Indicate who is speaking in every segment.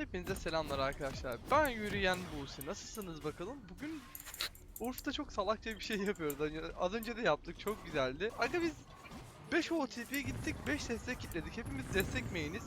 Speaker 1: Hepinize selamlar arkadaşlar. Ben yürüyen Buse. Nasılsınız bakalım? Bugün Urf'ta çok salakça bir şey yapıyoruz. Hani az önce de yaptık. Çok güzeldi. Aga biz 5 OTP'ye gittik. 5 destek kitledik. Hepimiz destek main'iz.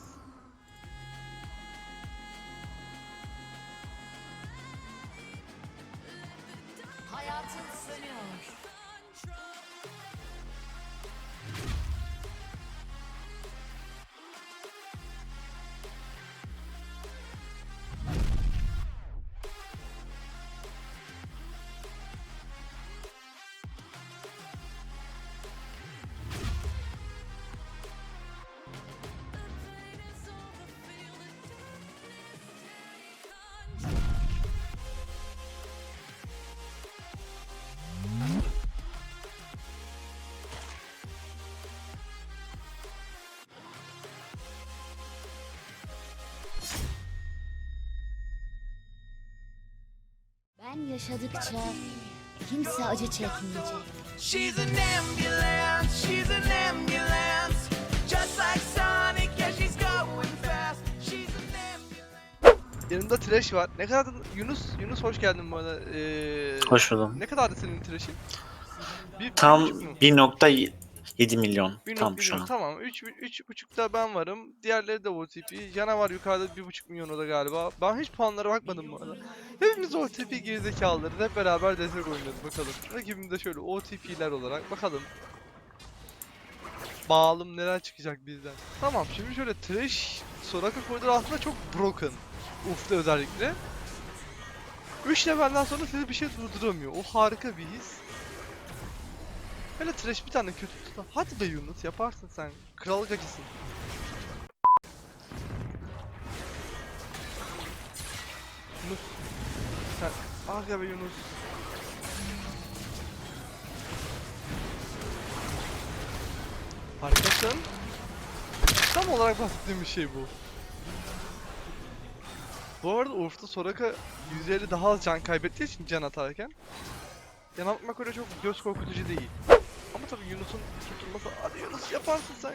Speaker 2: Ben yaşadıkça kimse acı çekmeyecek.
Speaker 3: She's an ambulance, she's an ambulance. Just like Sonic, yeah, she's going fast. She's an ambulance.
Speaker 1: Yanımda Trash var. Ne kadar Yunus Yunus hoş geldin bu arada. Ee,
Speaker 4: Hoş buldum.
Speaker 1: Ne kadardı senin Trash'in? Bir,
Speaker 4: Tam
Speaker 1: bir buçuk mu?
Speaker 4: 1.7 milyon.
Speaker 1: Bir
Speaker 4: Tam şu
Speaker 1: milyon,
Speaker 4: an.
Speaker 1: Tamam. 3 üç, buçukta ben varım. Diğerleri de OTP. Canavar yukarıda 1.5 milyon o da galiba. Ben hiç puanlara bakmadım bu arada. Hepimiz OTP gerizekalılarız. Hep beraber destek oynuyoruz bakalım. Rakibimde şöyle OTP'ler olarak bakalım. Bağlım neler çıkacak bizden. Tamam şimdi şöyle Trash Soraka koridoru aslında çok broken. Uf'ta özellikle. 3 levelden sonra sizi bir şey durduramıyor. O harika bir his. Hele trash bir tane kötü tutan. Hadi be Yunus yaparsın sen. Krallık acısın. Yunus. Sen. Aga be Yunus. Harikasın. Tam olarak bahsettiğim bir şey bu. Bu arada Urf'ta Soraka %50 daha az can kaybettiği için can atarken Yan atmak öyle çok göz korkutucu değil. Tabii Yunus'un tutulması... Hadi Yunus yaparsın sen.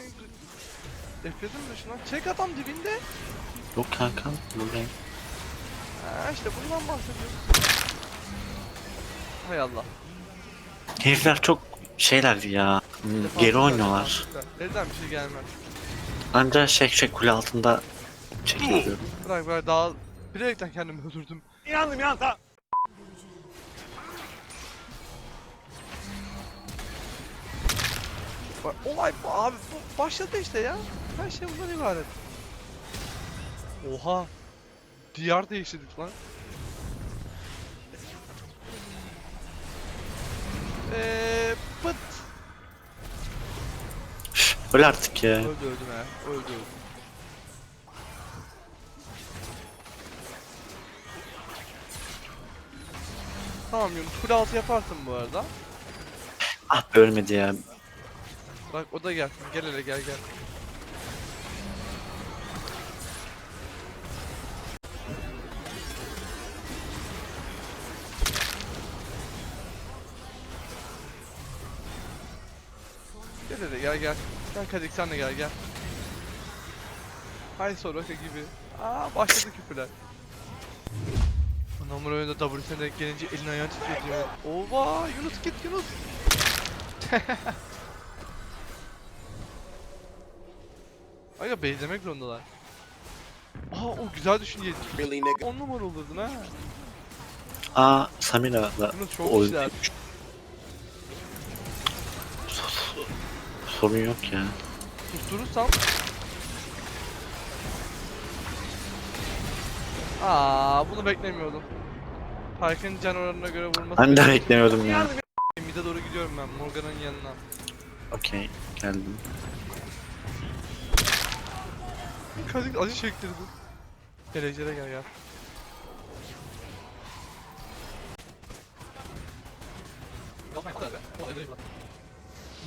Speaker 1: FPS'in dışına. Çek adam dibinde.
Speaker 4: Yok kanka buradayım.
Speaker 1: Ha işte bundan bahsediyoruz. Hay Allah.
Speaker 4: Herifler çok şeyler ya. Geri oynuyorlar.
Speaker 1: Elden bir şey gelmez.
Speaker 4: Anca şek şek kule altında çekiliyor.
Speaker 1: Bırak bırak daha... Bilerekten kendimi öldürdüm.
Speaker 3: İnandım ya tamam.
Speaker 1: Bak, olay bu abi. Bu başladı işte ya. Her şey bundan ibaret. Oha. Diyar değiştirdik lan. Eee pıt.
Speaker 4: Öyle artık ya.
Speaker 1: Öldü öldü he. Öldü öldü. Tamam Yunus kule altı yaparsın bu arada.
Speaker 4: Ah be ölmedi ya.
Speaker 1: Bak o da gelsin. Gel hele gel gel. Gel hele gel gel. Gel Kadik sen de gel gel. Hay Soraka gibi. Aa başladı küfürler. Anamur oyunda W'sine denk gelince elin ayağın titriyor. Ova Yunus git Yunus. Aga beylemek zorundalar. Aa o güzel düşünceydi.
Speaker 3: Really nigga.
Speaker 1: 10 numara olurdun ha.
Speaker 4: Aa Samira da
Speaker 1: Yunus çok
Speaker 4: oyun.
Speaker 1: güzel.
Speaker 4: Sorun yok ya.
Speaker 1: Susturursam. Aa bunu beklemiyordum. Park'ın can oranına göre vurması.
Speaker 4: Ben de beklemiyordum ya.
Speaker 1: Mid'e doğru gidiyorum ben Morgan'ın yanına.
Speaker 4: Okey geldim.
Speaker 1: Kazik acı çektirdi. Gel Ejder'e gel gel.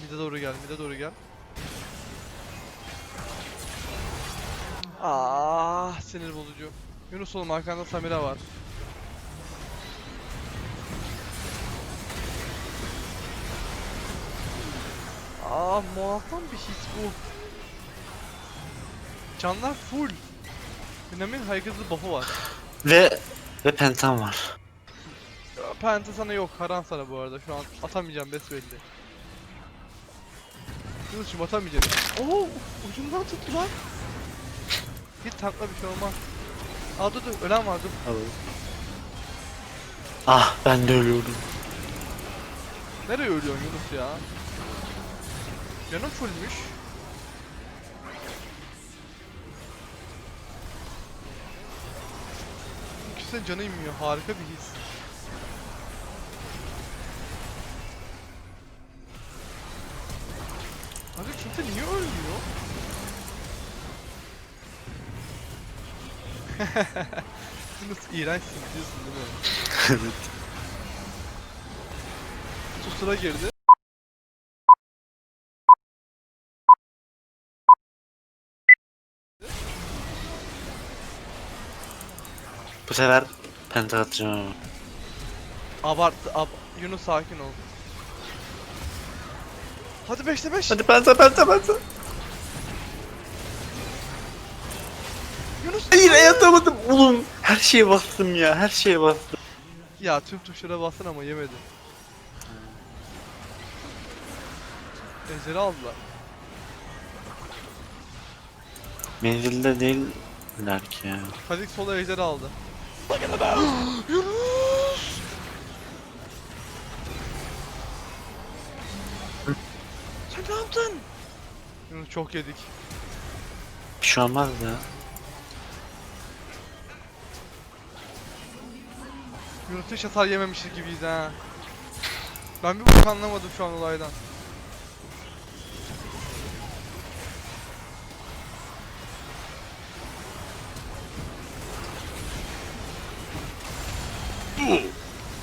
Speaker 1: Mid'e doğru gel, mid'e doğru gel. Ah sinir bozucu. Yunus oğlum arkanda Samira var. Ah muazzam bir his bu. Canlar full. Minami'nin haykızlı buff'u var.
Speaker 4: Ve ve pentam var.
Speaker 1: Penta sana yok, Karan sana bu arada. Şu an atamayacağım besbelli. Yunus'cum atamayacağım. Oo, ucundan tuttu lan. Git tankla bir şey olmaz. Aa dur dur, ölen var dur.
Speaker 4: Ah ben de ölüyordum.
Speaker 1: Nereye ölüyorsun Yunus ya? Canım fullmüş. İkisi canı inmiyor. Harika bir his. Abi kimse niye ölmüyor? Yunus iğrençsin biliyorsun değil mi?
Speaker 4: evet.
Speaker 1: Susura girdi.
Speaker 4: Bu sefer penta atacağım ama.
Speaker 1: Abarttı. Ab Yunus sakin ol. Hadi 5'te 5.
Speaker 4: Hadi penta penta penta.
Speaker 1: Yunus.
Speaker 4: Hayır atamadım oğlum. Her şeye bastım ya her şeye bastım.
Speaker 1: Ya tüm tuşlara bastın ama yemedi. Ejderi aldılar.
Speaker 4: Menzilde değiller ki ya.
Speaker 1: Kazik sola ejderi aldı. Yunus! Sen ne yaptın? Yunus çok yedik.
Speaker 4: Bir şey olmaz ya.
Speaker 1: Yunus hiç hasar yememişiz gibiyiz ha. Ben bir bok anlamadım şu an olaydan.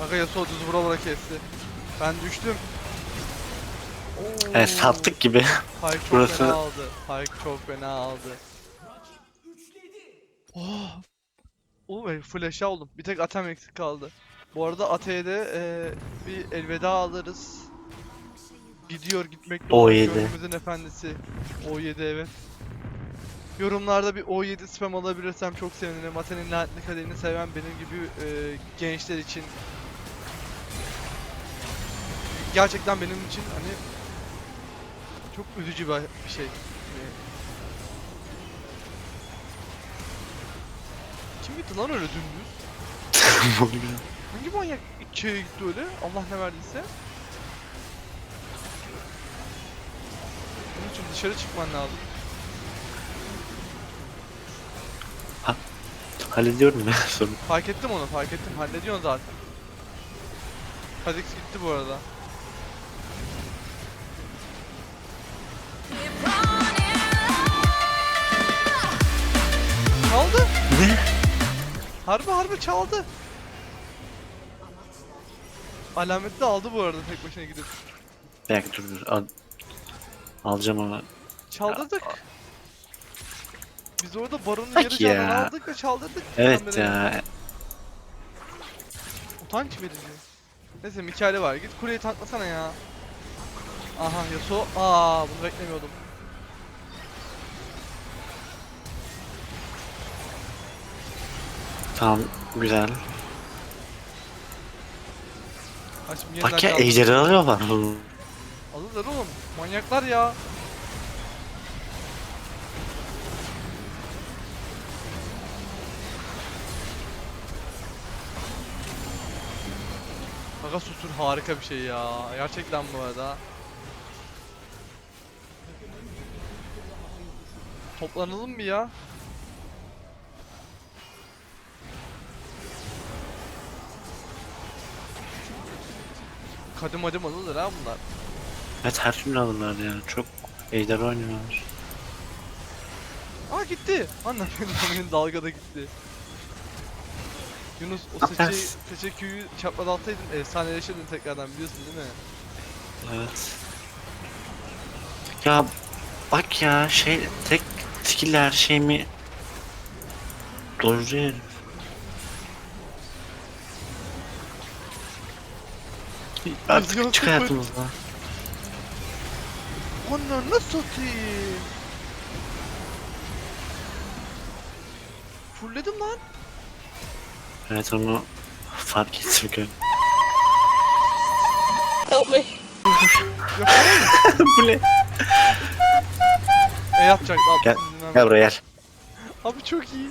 Speaker 1: Aga Yasuo düz vura vura kesti. Ben düştüm. Oo.
Speaker 4: Evet sattık gibi.
Speaker 1: Pike çok
Speaker 4: Burası-
Speaker 1: fena aldı. Pike çok fena aldı. Oh. Oğlum eşya oldum. Bir tek atem eksik kaldı. Bu arada AT'de e, bir elveda alırız. Gidiyor gitmekte olan
Speaker 4: O7.
Speaker 1: gönlümüzün efendisi. O7 evet. Yorumlarda bir O7 spam alabilirsem çok sevinirim. Ate'nin lanetli kaderini seven benim gibi e, gençler için. Gerçekten benim için hani çok üzücü bir şey. Yani- Kim gitti lan öyle dümdüz? Hangi manyak içeri gitti öyle? Allah ne verdiyse. Bunun için dışarı çıkman lazım.
Speaker 4: Hallediyorum ya sorun.
Speaker 1: Fark ettim onu, fark ettim. Hallediyorsun zaten. Kha'Zix gitti bu arada. Harbi harbi çaldı. Alameti de aldı bu arada tek başına gidip.
Speaker 4: Bir dakika dur dur. Al, alacağım ama.
Speaker 1: Çaldırdık. Biz orada baronun
Speaker 4: Bak
Speaker 1: yarı canını
Speaker 4: ya.
Speaker 1: aldık ve çaldırdık.
Speaker 4: Evet ya.
Speaker 1: Utanç verici. Neyse Mikael'i var. Git kuleyi tanklasana ya. Aha Yasuo. Aa bunu beklemiyordum.
Speaker 4: Tamam güzel.
Speaker 1: Yeniden
Speaker 4: Bak ya
Speaker 1: çaldım.
Speaker 4: ejderi alıyorlar.
Speaker 1: Alırlar oğlum. Manyaklar ya. Aga susur harika bir şey ya. Gerçekten bu arada. Toplanalım mı ya? Kadim adım alırlar ha bunlar.
Speaker 4: Evet her türlü alırlar ya. Çok ejder oynuyorlar.
Speaker 1: Aa gitti. Anlam benim dalgada gitti. Yunus o seçe,
Speaker 4: Ters.
Speaker 1: seçe Q'yu çaprazaltaydın efsaneleşirdin tekrardan biliyorsun değil mi?
Speaker 4: Evet. Ya bak ya şey tek skill her şeyimi Dojlu herif. Artık çık
Speaker 1: yok.
Speaker 4: hayatımızdan.
Speaker 1: Ananı satayım. fullledim lan.
Speaker 4: Evet onu fark ettim ki.
Speaker 1: Yapamam.
Speaker 4: Bu ne?
Speaker 1: E yapacak.
Speaker 4: Gel. Gel buraya gel.
Speaker 1: Abi çok iyi.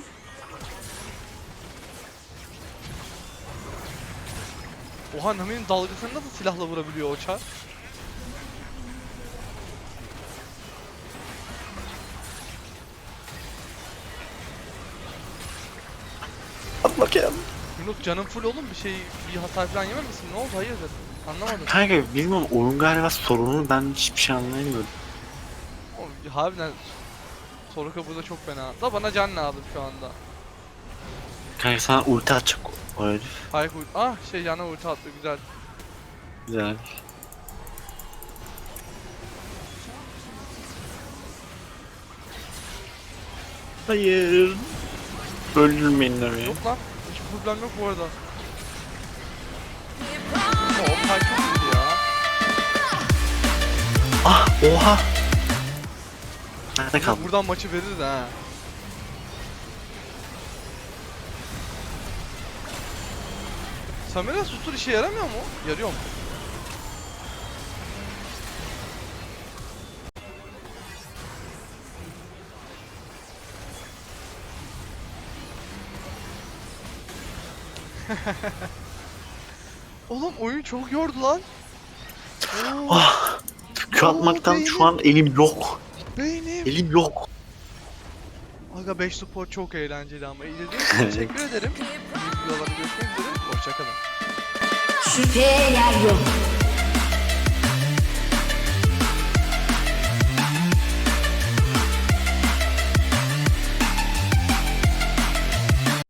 Speaker 1: Oha Nami'nin dalgasını nasıl silahla vurabiliyor o çar?
Speaker 4: At bakayım.
Speaker 1: Yunus canın full oğlum bir şey bir hasar falan yememişsin ne oldu hayırdır? Anlamadım.
Speaker 4: Kanka bilmiyorum oyun galiba sorunu ben hiçbir şey anlayamıyorum.
Speaker 1: Oğlum, harbiden Soroka burada çok fena. Da bana can lazım şu anda.
Speaker 4: Kanka sana ulti atacak o herif.
Speaker 1: Hayır ult- Ah şey yana ulti attı güzel.
Speaker 4: Güzel. Hayır. Öldürmeyin Nami.
Speaker 1: Yok lan. Hiç problem yok bu arada. O ya.
Speaker 4: Ah oha. Nerede kaldın?
Speaker 1: Buradan maçı verirdi ha. Samira sustur işe yaramıyor mu? Yarıyor mu? Oğlum oyun çok yordu lan. Oo,
Speaker 4: Ah. Q atmaktan şu an elim yok.
Speaker 1: beynim.
Speaker 4: Elim yok.
Speaker 1: Aga 5 support çok eğlenceli ama izlediğiniz için teşekkür ederim. Yeni videolarda görüşmek üzere. Hoşçakalın.
Speaker 2: Şüpheye yer yok.